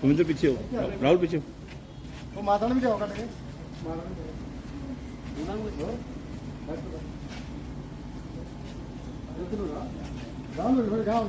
ਤੁਮਿੰਦਰ ਪਿੱਛੇ ਹੋ। ਰਾਹੁਲ ਪਿੱਛੇ ਉਹ ਮਾਤਾ ਨੂੰ ਵੀ ਲਿਆਓ ਕੱਟ ਕੇ। ਮਾਤਾ ਨੂੰ ਉਹਨਾਂ ਨੂੰ ਲਿਆਓ ਬੈਠੋ ਰਾਹੁਲ ਨੂੰ ਰਾਹੁਲ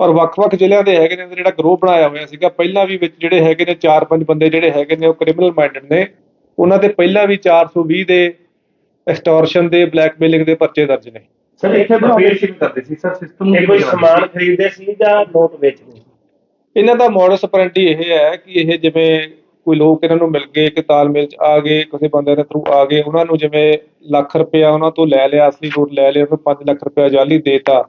ਔਰ ਵੱਖ-ਵੱਖ ਜ਼ਿਲ੍ਹਿਆਂ ਦੇ ਹੈਗੇ ਨੇ ਜਿਹੜਾ ਗਰੋਹ ਬਣਾਇਆ ਹੋਇਆ ਸੀਗਾ ਪਹਿਲਾਂ ਵੀ ਵਿੱਚ ਜਿਹੜੇ ਹੈਗੇ ਨੇ 4-5 ਬੰਦੇ ਜਿਹੜੇ ਹੈਗੇ ਨੇ ਉਹ ਕ੍ਰਿਮੀਨਲ ਮਾਈਂਡਡ ਨੇ। ਉਹਨਾਂ ਦੇ ਪਹਿਲਾਂ ਵੀ 420 ਦੇ ਐਕਸਟੋਰਸ਼ਨ ਦੇ ਬਲੈਕਮੇਲਿੰਗ ਦੇ ਪਰਚੇ ਦਰਜ ਨੇ। ਸਰ ਇੱਥੇ ਫੇਰ ਕਿਵੇਂ ਕਰਦੇ ਸੀ। ਸਰ ਸਿਸਟਮ ਇਹ ਕੋਈ ਸਮਾਨ ਖਰੀਦਦੇ ਸੀ ਜਾਂ ਨੋਟ ਵੇਚਦੇ ਸੀ? ਇਹਨਾਂ ਦਾ ਮੋਡਸ ਆਪਰੈਂਡੀ ਇਹ ਹੈ ਕਿ ਇਹ ਜਿਵੇਂ ਕੋਈ ਲੋਕ ਇਹਨਾਂ ਨੂੰ ਮਿਲ ਗਏ ਕਿ ਤਾਲਮੇਲ ਚ ਆ ਗਏ ਕਿਸੇ ਬੰਦੇ ਦੇ ਥਰੂ ਆ ਗਏ ਉਹਨਾਂ ਨੂੰ ਜਿਵੇਂ ਲੱਖ ਰੁਪਇਆ ਉਹਨਾਂ ਤੋਂ ਲੈ ਲਿਆ ਅਸਲੀ ਨੋਟ ਲੈ ਲਿਆ ਉਹਨੂੰ 5 ਲੱਖ ਰੁਪਇਆ ਜਾਲੀ ਦੇਤਾ।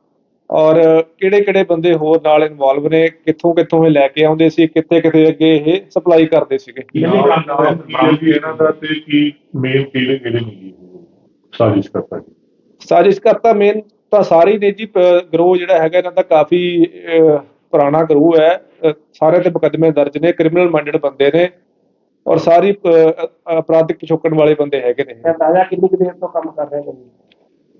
ਔਰ ਕਿਹੜੇ ਕਿਹੜੇ ਬੰਦੇ ਹੋਰ ਨਾਲ ਇਨਵੋਲਵ ਨੇ ਕਿੱਥੋਂ ਕਿੱਥੋਂ ਇਹ ਲੈ ਕੇ ਆਉਂਦੇ ਸੀ ਕਿੱਥੇ ਕਿੱਥੇ ਅੱਗੇ ਇਹ ਸਪਲਾਈ ਕਰਦੇ ਸੀਗੇ? ਨਾਮ ਨਾਮ ਕੀ ਹੈ ਜੀ ਇਹਨਾਂ ਦਾ ਤੇ ਕੀ ਮੇਨ ਕਿਹੜੇ ਕਿਹੜੇ ਨੇ ਜੀ ਸਾਜ਼ਿਸ਼ ਕਰਤਾ ਜੀ ਸਾਜ਼ਿਸ਼ ਕਰਤਾ ਮੇਨ ਤਾਂ ਸਾਰੇ ਨੇ ਜੀ ਗਰੋਹ ਜਿਹੜਾ ਹੈਗਾ ਇਹਨਾਂ ਦਾ ਕਾਫੀ ਪੁਰਾਣਾ ਗਰੋਹ ਹੈ। ਸਾਰੇ ਤੇ ਮੁਕੱਦਮੇ ਦਰਜ ਨੇ ਕ੍ਰਿਮੀਨਲ ਮਾਈਂਡਡ ਬੰਦੇ ਨੇ ਔਰ ਸਾਰੀ ਅਪਰਾਧਿਕ ਪਿਛੋਕਣ ਵਾਲੇ ਬੰਦੇ ਹੈਗੇ ਨੇ। ਤਾਜ਼ਾ ਕਿੰਨੀ ਦੇਰ ਤੋਂ ਕੰਮ ਕਰ ਰਹੇ ਨੇ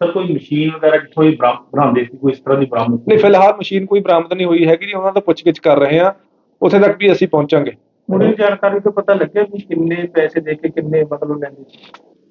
ਸਰ ਕੋਈ ਮਸ਼ੀਨ ਵਗੈਰਾ ਜਿੱਥੋਂ ਇਹ ਬਰਾਮ- ਬਣਾਉਂਦੇ ਸੀ ਕੋਈ ਇਸ ਤਰ੍ਹਾਂ ਦੀ ਬਰਾਮਦ? ਨਹੀਂ ਫਿਲਹਾਲ ਮਸ਼ੀਨ ਕੋਈ ਬਰਾਮਦ ਨਹੀਂ ਹੋਈ ਹੈਗੀ ਜੀ ਉਹਨਾਂ ਦਾ ਪੁੱਛਗਿੱਛ ਕਰ ਰਹੇ ਆ ਉੱਥੇ ਤੱਕ ਵੀ ਅਸੀਂ ਪਹੁੰਚਾਂਗੇ। ਦੀ ਜਾਣਕਾਰੀ ਤੋਂ ਪਤਾ ਲੱਗਿਆ ਕਿ ਕਿੰਨੇ ਪੈਸੇ ਦੇ ਕੇ ਕਿੰਨੇ ਮਤਲਬ ਲੈਂਦੇ ਸੀ?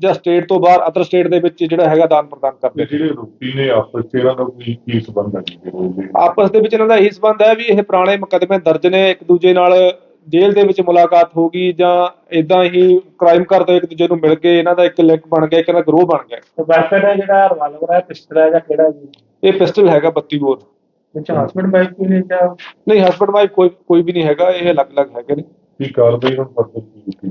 ਜਾਂ ਸਟੇਟ ਤੋਂ ਬਾਹਰ ਅਦਰ ਸਟੇਟ ਦੇ ਵਿੱਚ ਜਿਹੜਾ ਹੈਗਾ ਦਾਨ ਪ੍ਰਦਾਨ ਕਰਦੇ ਤੇ ਨੇ। ਜਿਹੜੇ ਰੋਪੀ ਨੇ ਆਪਸ ਚ ਇਹਨਾਂ ਦਾ ਕੋਈ ਕੀ ਸੰਬੰਧ ਹੈ ਜੀ? ਰੋਜ਼ ਦੇ। ਆਪਸ ਦੇ ਵਿੱਚ ਇਹਨਾਂ ਦਾ ਇਹੀ ਸੰਬੰਧ ਹੈ ਵੀ ਇਹ ਪੁਰਾਣੇ ਮੁਕੱਦਮੇ ਦਰਜ ਨੇ ਇੱਕ ਦੂਜੇ ਨਾਲ ਜੇਲ੍ਹ ਦੇ ਵਿੱਚ ਮੁਲਾਕਾਤ ਹੋ ਗਈ ਜਾਂ ਇਦਾਂ ਹੀ ਕ੍ਰਾਈਮ ਕਰਦੇ ਇੱਕ ਦੂਜੇ ਨੂੰ ਮਿਲ ਕੇ ਇਹਨਾਂ ਦਾ ਇੱਕ ਲਿੰਕ ਬਣ ਗਿਆ ਇੱਕ ਦਾ ਗਰੋਹ ਬਣ ਗਿਆ। ਵੈਪਨ ਹੈ ਜਿਹੜਾ ਰਿਵਾਲਵਰ ਹੈ ਪਿਸਟਲ ਹੈ ਜਾਂ ਕਿਹੜਾ ਜੀ ਇਹ ਪਿਸਟਲ ਹੈਗਾ 32 ਬੋਰ ਵਿੱਚ ਹਸਬੰਡ ਵਾਈਫ ਵੀ ਨੇ ਜਾਂ ਨਹੀਂ ਹਸਬੰਡ ਵਾਈਫ ਕੋਈ ਕੋਈ ਵੀ ਨਹੀਂ ਹੈਗਾ ਇਹ ਅਲੱਗ-ਅਲੱਗ ਹੈਗੇ ਨੇ। ਕੀ ਕਾਰਵਾਈ ਹੁਣ ਫਰਦਰ ਕੀ ਕੀਤੀ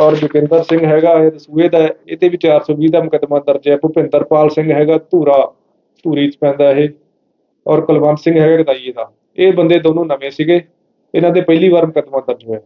ਔਰ ਜੋਗਿੰਦਰ ਸਿੰਘ ਹੈਗਾ ਇਹ ਦਸੂਹੇ ਦਾ ਹੈ, ਇਹਦੇ ਵੀ 420 ਦਾ ਮੁਕੱਦਮਾ ਦਰਜ ਹੈ। ਭੁਪਿੰਦਰਪਾਲ ਸਿੰਘ ਹੈਗਾ ਧੂਰਾ ਧੂਰੀ ਚ ਪੈਂਦਾ ਇਹ। ਔਰ ਕੁਲਵੰਤ ਸਿੰਘ ਹੈਗਾ ਗਦਾਈਏ ਦਾ। ਇਹ ਬੰਦੇ ਦੋਨੋਂ ਨਵੇਂ ਸੀਗੇ। ਇਹਨਾਂ ਦੇ ਪਹਿਲੀ ਵਾਰ ਮੁਕੱਦਮਾ ਦਰਜ ਹੋਇਆ।